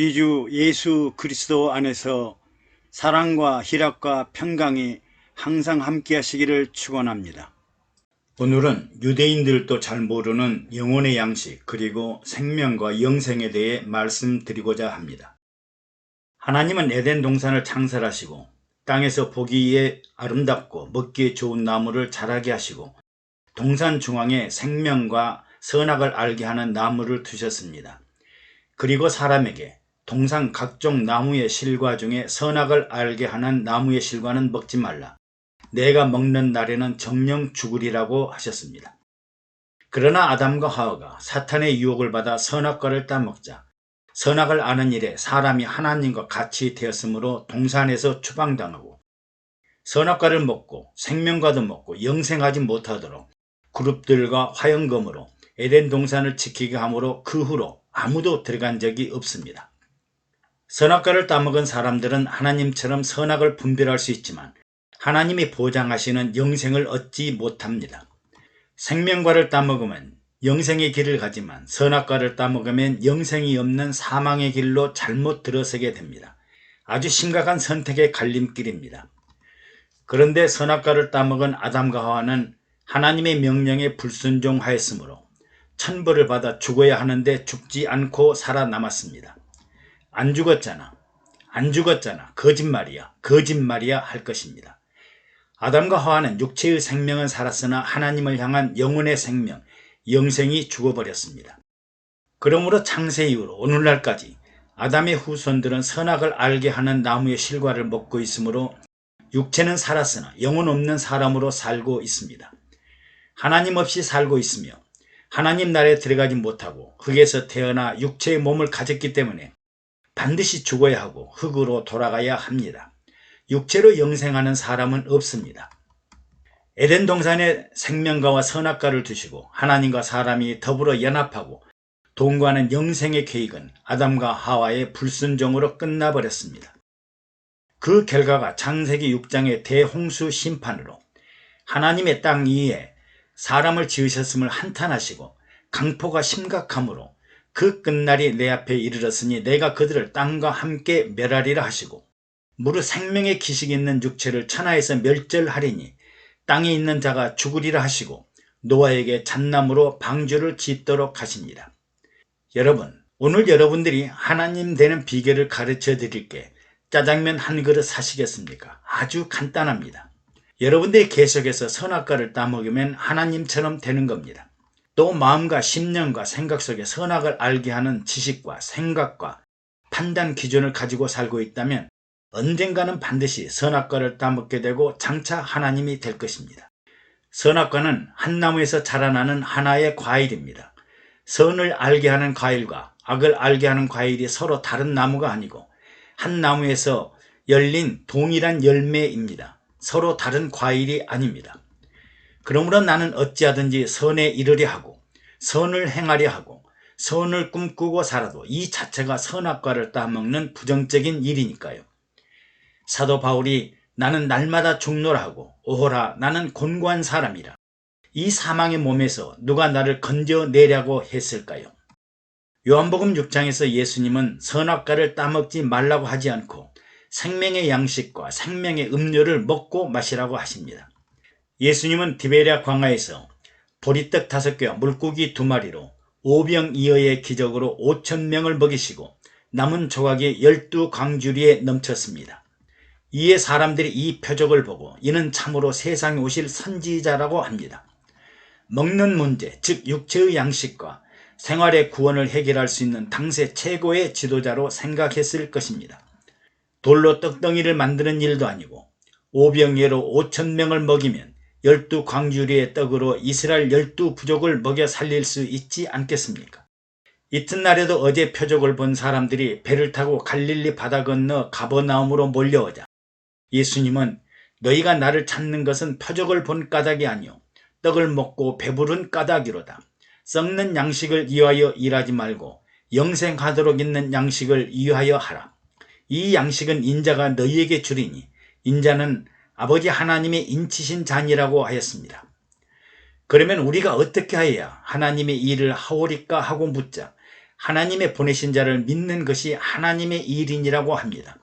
우리 주 예수 그리스도 안에서 사랑과 희락과 평강이 항상 함께 하시기를 축원합니다. 오늘은 유대인들도 잘 모르는 영혼의 양식 그리고 생명과 영생에 대해 말씀드리고자 합니다. 하나님은 에덴 동산을 창설하시고 땅에서 보기에 아름답고 먹기에 좋은 나무를 자라게 하시고 동산 중앙에 생명과 선악을 알게 하는 나무를 두셨습니다. 그리고 사람에게 동산 각종 나무의 실과 중에 선악을 알게 하는 나무의 실과는 먹지 말라. 내가 먹는 날에는 정령 죽으리라고 하셨습니다. 그러나 아담과 하와가 사탄의 유혹을 받아 선악과를 따먹자 선악을 아는 일에 사람이 하나님과 같이 되었으므로 동산에서 추방당하고 선악과를 먹고 생명과도 먹고 영생하지 못하도록 그룹들과 화영검으로 에덴 동산을 지키게 함으로 그 후로 아무도 들어간 적이 없습니다. 선악과를 따먹은 사람들은 하나님처럼 선악을 분별할 수 있지만 하나님이 보장하시는 영생을 얻지 못합니다. 생명과를 따먹으면 영생의 길을 가지만 선악과를 따먹으면 영생이 없는 사망의 길로 잘못 들어서게 됩니다. 아주 심각한 선택의 갈림길입니다. 그런데 선악과를 따먹은 아담과 하와는 하나님의 명령에 불순종하였으므로 천벌을 받아 죽어야 하는데 죽지 않고 살아남았습니다. 안 죽었잖아. 안 죽었잖아. 거짓말이야. 거짓말이야 할 것입니다. 아담과 하와는 육체의 생명은 살았으나 하나님을 향한 영혼의 생명, 영생이 죽어버렸습니다. 그러므로 창세 이후로 오늘날까지 아담의 후손들은 선악을 알게 하는 나무의 실과를 먹고 있으므로 육체는 살았으나 영혼 없는 사람으로 살고 있습니다. 하나님 없이 살고 있으며 하나님 나라에 들어가지 못하고 흙에서 태어나 육체의 몸을 가졌기 때문에 반드시 죽어야 하고 흙으로 돌아가야 합니다. 육체로 영생하는 사람은 없습니다. 에덴 동산에 생명과와 선악과를 두시고 하나님과 사람이 더불어 연합하고 동거하는 영생의 계획은 아담과 하와의 불순종으로 끝나버렸습니다. 그 결과가 창세기 6장의 대홍수 심판으로 하나님의 땅 위에 사람을 지으셨음을 한탄하시고 강포가 심각함으로 그 끝날이 내 앞에 이르렀으니 내가 그들을 땅과 함께 멸하리라 하시고 무릇 생명의 기식이 있는 육체를 천하에서 멸절하리니 땅에 있는 자가 죽으리라 하시고 노아에게 잣나무로 방주를 짓도록 하십니다. 여러분 오늘 여러분들이 하나님 되는 비결을 가르쳐 드릴게 짜장면 한 그릇 사시겠습니까? 아주 간단합니다. 여러분들이 계속해서 선악과를 따먹으면 하나님처럼 되는 겁니다. 또 마음과 심령과 생각 속에 선악을 알게 하는 지식과 생각과 판단 기준을 가지고 살고 있다면 언젠가는 반드시 선악과를 따먹게 되고 장차 하나님이 될 것입니다. 선악과는 한 나무에서 자라나는 하나의 과일입니다. 선을 알게 하는 과일과 악을 알게 하는 과일이 서로 다른 나무가 아니고 한 나무에서 열린 동일한 열매입니다. 서로 다른 과일이 아닙니다. 그러므로 나는 어찌하든지 선에 이르려 하고 선을 행하려 하고 선을 꿈꾸고 살아도 이 자체가 선악과를 따먹는 부정적인 일이니까요. 사도 바울이 나는 날마다 죽노라 하고 오호라 나는 곤고한 사람이라 이 사망의 몸에서 누가 나를 건져내려고 했을까요? 요한복음 6장에서 예수님은 선악과를 따먹지 말라고 하지 않고 생명의 양식과 생명의 음료를 먹고 마시라고 하십니다. 예수님은 디베리아 광야에서 보리떡 다섯 개와 물고기 두 마리로 오병이어의 기적으로 5천 명을 먹이시고 남은 조각이 열두 광주리에 넘쳤습니다. 이에 사람들이 이 표적을 보고 이는 참으로 세상에 오실 선지자라고 합니다. 먹는 문제, 즉 육체의 양식과 생활의 구원을 해결할 수 있는 당세 최고의 지도자로 생각했을 것입니다. 돌로 떡덩이를 만드는 일도 아니고 오병예로 5천 명을 먹이면 열두 광주리의 떡으로 이스라엘 열두 부족을 먹여 살릴 수 있지 않겠습니까? 이튿날에도 어제 표적을 본 사람들이 배를 타고 갈릴리 바다 건너 가버나움으로 몰려오자 예수님은 너희가 나를 찾는 것은 표적을 본 까닭이 아니요 떡을 먹고 배부른 까닭이로다. 썩는 양식을 이하여 일하지 말고 영생하도록 있는 양식을 이하여 하라. 이 양식은 인자가 너희에게 주리니 인자는 아버지 하나님의 인치신 잔이라고 하였습니다. 그러면 우리가 어떻게 해야 하나님의 일을 하오리까 하고 묻자 하나님의 보내신 자를 믿는 것이 하나님의 일인이라고 합니다.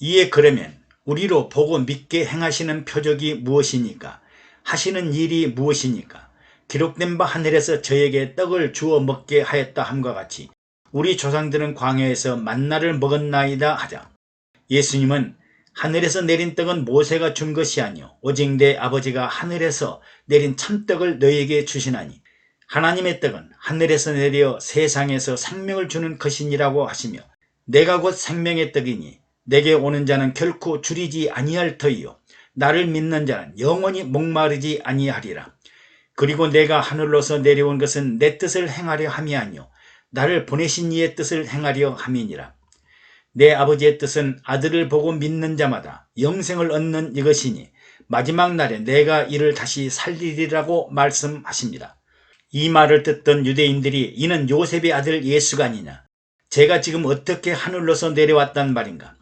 이에 그러면 우리로 보고 믿게 행하시는 표적이 무엇이니까? 하시는 일이 무엇이니까? 기록된 바 하늘에서 저에게 떡을 주어 먹게 하였다 함과 같이 우리 조상들은 광야에서 만나를 먹었나이다 하자. 예수님은 하늘에서 내린 떡은 모세가 준 것이 아니요. 오직 내 아버지가 하늘에서 내린 참떡을 너에게 주시나니. 하나님의 떡은 하늘에서 내려 세상에서 생명을 주는 것이니라고 하시며 내가 곧 생명의 떡이니 내게 오는 자는 결코 줄이지 아니할 터이요. 나를 믿는 자는 영원히 목마르지 아니하리라. 그리고 내가 하늘로서 내려온 것은 내 뜻을 행하려 함이 아니요. 나를 보내신 이의 뜻을 행하려 함이니라 내 아버지의 뜻은 아들을 보고 믿는 자마다 영생을 얻는 이것이니 마지막 날에 내가 이를 다시 살리리라고 말씀하십니다. 이 말을 듣던 유대인들이 이는 요셉의 아들 예수가 아니냐. 제가 지금 어떻게 하늘로서 내려왔단 말인가.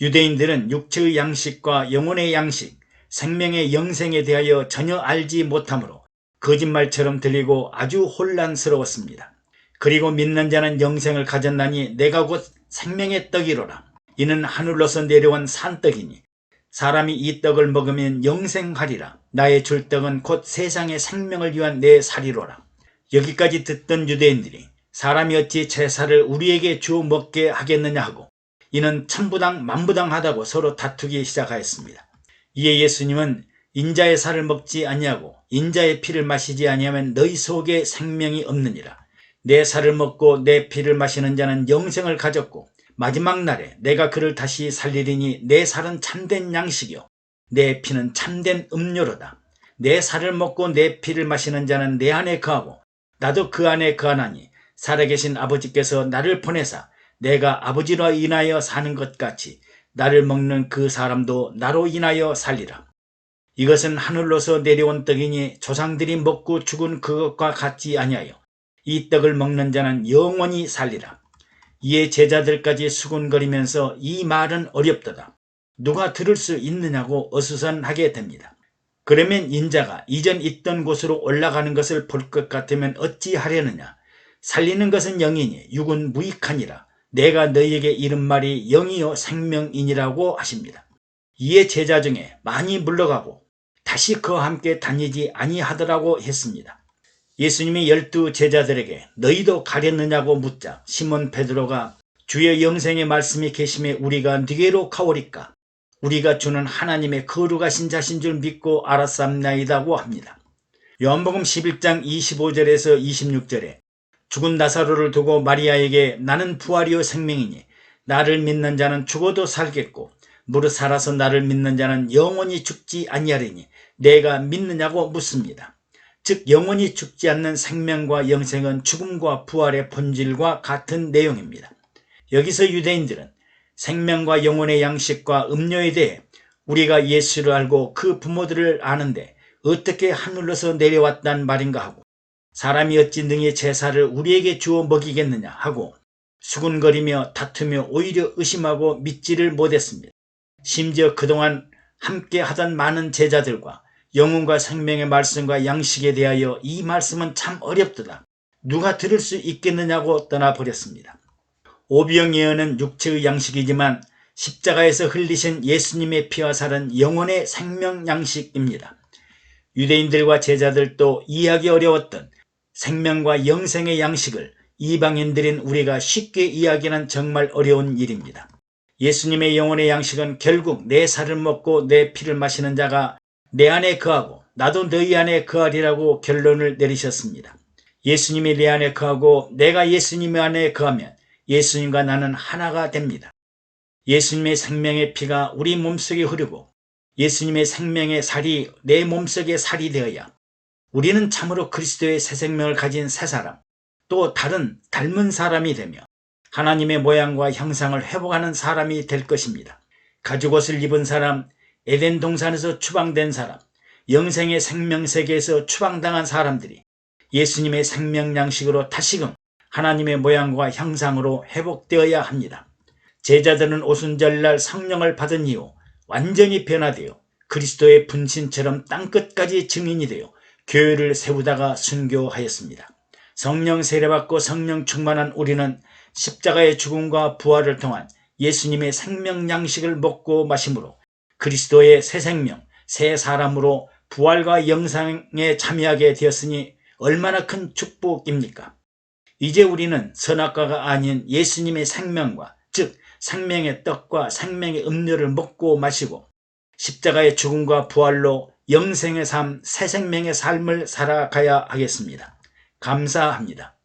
유대인들은 육체의 양식과 영혼의 양식, 생명의 영생에 대하여 전혀 알지 못하므로 거짓말처럼 들리고 아주 혼란스러웠습니다. 그리고 믿는 자는 영생을 가졌나니 내가 곧 생명의 떡이로라. 이는 하늘로서 내려온 산떡이니 사람이 이 떡을 먹으면 영생하리라. 나의 줄 떡은 곧 세상의 생명을 위한 내 살이로라. 여기까지 듣던 유대인들이 사람이 어찌 제사를 우리에게 주어 먹게 하겠느냐 하고 이는 천부당 만부당하다고 서로 다투기 시작하였습니다. 이에 예수님은 인자의 살을 먹지 아니하고 인자의 피를 마시지 아니하면 너희 속에 생명이 없느니라. 내 살을 먹고 내 피를 마시는 자는 영생을 가졌고 마지막 날에 내가 그를 다시 살리리니 내 살은 참된 양식이요 내 피는 참된 음료로다. 내 살을 먹고 내 피를 마시는 자는 내 안에 거하고 나도 그 안에 거하나니 살아계신 아버지께서 나를 보내사 내가 아버지로 인하여 사는 것 같이 나를 먹는 그 사람도 나로 인하여 살리라. 이것은 하늘로서 내려온 떡이니 조상들이 먹고 죽은 그것과 같지 아니하여 이 떡을 먹는 자는 영원히 살리라. 이에 제자들까지 수군거리면서 이 말은 어렵도다. 누가 들을 수 있느냐고 어수선하게 됩니다. 그러면 인자가 이전 있던 곳으로 올라가는 것을 볼 것 같으면 어찌하려느냐. 살리는 것은 영이니 육은 무익하니라. 내가 너희에게 이른 말이 영이요 생명이니라고 하십니다. 이에 제자 중에 많이 물러가고 다시 그와 함께 다니지 아니하더라고 했습니다. 예수님이 열두 제자들에게 너희도 가렸느냐고 묻자 시몬 베드로가 주의 영생의 말씀이 계심에 우리가 네게로 가오리까 우리가 주는 하나님의 거룩하신 자신 줄 믿고 알았삼나이다고 합니다. 요한복음 11장 25절에서 26절에 죽은 나사로를 두고 마리아에게 나는 부활이요 생명이니 나를 믿는 자는 죽어도 살겠고 무릇 살아서 나를 믿는 자는 영원히 죽지 아니하리니 내가 믿느냐고 묻습니다. 즉 영원히 죽지 않는 생명과 영생은 죽음과 부활의 본질과 같은 내용입니다. 여기서 유대인들은 생명과 영혼의 양식과 음료에 대해 우리가 예수를 알고 그 부모들을 아는데 어떻게 하늘로서 내려왔단 말인가 하고 사람이 어찌 능히 제사를 우리에게 주어 먹이겠느냐 하고 수군거리며 다투며 오히려 의심하고 믿지를 못했습니다. 심지어 그동안 함께 하던 많은 제자들과 영혼과 생명의 말씀과 양식에 대하여 이 말씀은 참 어렵도다. 누가 들을 수 있겠느냐고 떠나버렸습니다. 오병 예언은 육체의 양식이지만 십자가에서 흘리신 예수님의 피와 살은 영혼의 생명 양식입니다. 유대인들과 제자들도 이해하기 어려웠던 생명과 영생의 양식을 이방인들인 우리가 쉽게 이야기하는 정말 어려운 일입니다. 예수님의 영혼의 양식은 결국 내 살을 먹고 내 피를 마시는 자가 내 안에 거하고 나도 너희 안에 거하리라고 결론을 내리셨습니다. 예수님이 내 안에 거하고 내가 예수님 안에 거하면 예수님과 나는 하나가 됩니다. 예수님의 생명의 피가 우리 몸속에 흐르고 예수님의 생명의 살이 내 몸속에 살이 되어야 우리는 참으로 그리스도의 새 생명을 가진 새 사람, 또 다른 닮은 사람이 되며 하나님의 모양과 형상을 회복하는 사람이 될 것입니다. 가죽옷을 입은 사람, 에덴 동산에서 추방된 사람, 영생의 생명세계에서 추방당한 사람들이 예수님의 생명 양식으로 다시금 하나님의 모양과 형상으로 회복되어야 합니다. 제자들은 오순절날 성령을 받은 이후 완전히 변화되어 그리스도의 분신처럼 땅끝까지 증인이 되어 교회를 세우다가 순교하였습니다. 성령 세례받고 성령 충만한 우리는 십자가의 죽음과 부활을 통한 예수님의 생명 양식을 먹고 마심으로 그리스도의 새 생명, 새 사람으로 부활과 영상에 참여하게 되었으니 얼마나 큰 축복입니까? 이제 우리는 선악과가 아닌 예수님의 생명과 즉 생명의 떡과 생명의 음료를 먹고 마시고 십자가의 죽음과 부활로 영생의 삶, 새 생명의 삶을 살아가야 하겠습니다. 감사합니다.